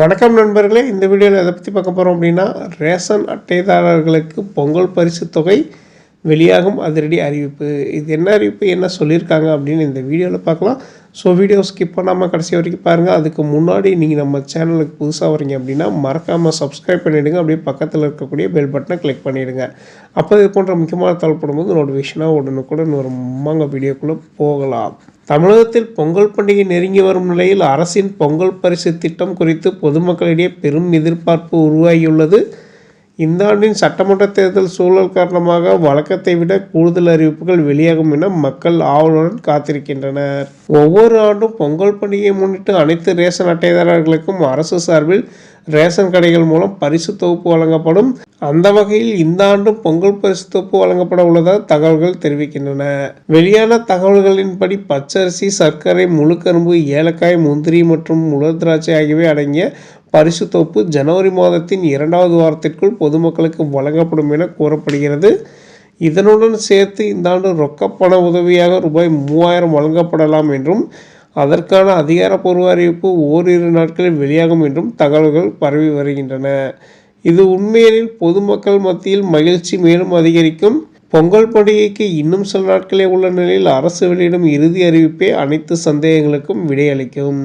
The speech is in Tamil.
வணக்கம் நண்பர்களே இந்த வீடியோவில் எதை பற்றி பார்க்க போகிறோம் அப்படின்னா ரேஷன் அட்டைதாரர்களுக்கு பொங்கல் பரிசு தொகை வெளியாகும் அதிரடி அறிவிப்பு. இது என்ன அறிவிப்பு என்ன சொல்லியிருக்காங்க அப்படின்னு இந்த வீடியோவில் பார்க்கலாம். ஸோ வீடியோ ஸ்கிப் பண்ணாமல் கடைசி வரைக்கும் பாருங்கள் அதுக்கு முன்னாடி நீங்கள் நம்ம சேனலுக்கு புதுசாக வரீங்க அப்படின்னா மறக்காமல் சப்ஸ்கிரைப் பண்ணிவிடுங்க அப்படியே பக்கத்தில் இருக்கக்கூடிய பெல் பட்டனை கிளிக் பண்ணிவிடுங்க அப்போ இது போன்ற முக்கியமான தகவல் போது நோட்டிஃபிகேஷனாக உடனுக்குடன் ஒரு மாங்க வீடியோக்குள்ளே போகலாம். தமிழகத்தில் பொங்கல் பண்டிகை நெருங்கி வரும் நிலையில் அரசின் பொங்கல் பரிசு திட்டம் குறித்து பொதுமக்களிடையே பெரும் எதிர்பார்ப்பு உருவாகியுள்ளது. இந்த ஆண்டின் சட்டமன்ற தேர்தல் சூழல் காரணமாக வழக்கத்தை விட கூடுதல் அறிவிப்புகள் வெளியாகும் என மக்கள் ஆவலுடன் காத்திருக்கின்றனர். ஒவ்வொரு ஆண்டும் பொங்கல் பண்டிகையை முன்னிட்டு அனைத்து ரேஷன் அட்டைதாரர்களுக்கும் அரசு சார்பில் ரேஷன் கடைகள் மூலம் பரிசு தொகுப்பு வழங்கப்படும். அந்த வகையில் இந்த ஆண்டும் பொங்கல் பரிசு தொகுப்பு வழங்கப்பட உள்ளதாக தகவல்கள் தெரிவிக்கின்றன. வெளியான தகவல்களின்படி பச்சரிசி சர்க்கரை முழுக்கரும்பு ஏலக்காய் முந்திரி மற்றும் உலர் திராட்சை ஆகியவை அடங்கிய பரிசு தொகுப்பு ஜனவரி மாதத்தின் இரண்டாவது வாரத்திற்குள் பொதுமக்களுக்கு வழங்கப்படும் என கூறப்படுகிறது. இதனுடன் சேர்த்து இந்த ஆண்டு ரொக்கப்பண உதவியாக ரூபாய் மூவாயிரம் வழங்கப்படலாம் என்றும் அதற்கான அதிகாரப்பூர்வ அறிவிப்பு ஓரிரு நாட்களில் வெளியாகும் என்றும் தகவல்கள் பரவி வருகின்றன. இது உண்மையில் பொதுமக்கள் மத்தியில் மகிழ்ச்சி மேலும் அதிகரிக்கும். பொங்கல் பண்டிகைக்கு இன்னும் சில நாட்களே உள்ள நிலையில் அரசு வெளியிடும் இறுதி அறிவிப்பே அனைத்து சந்தேகங்களுக்கும் விடையளிக்கும்.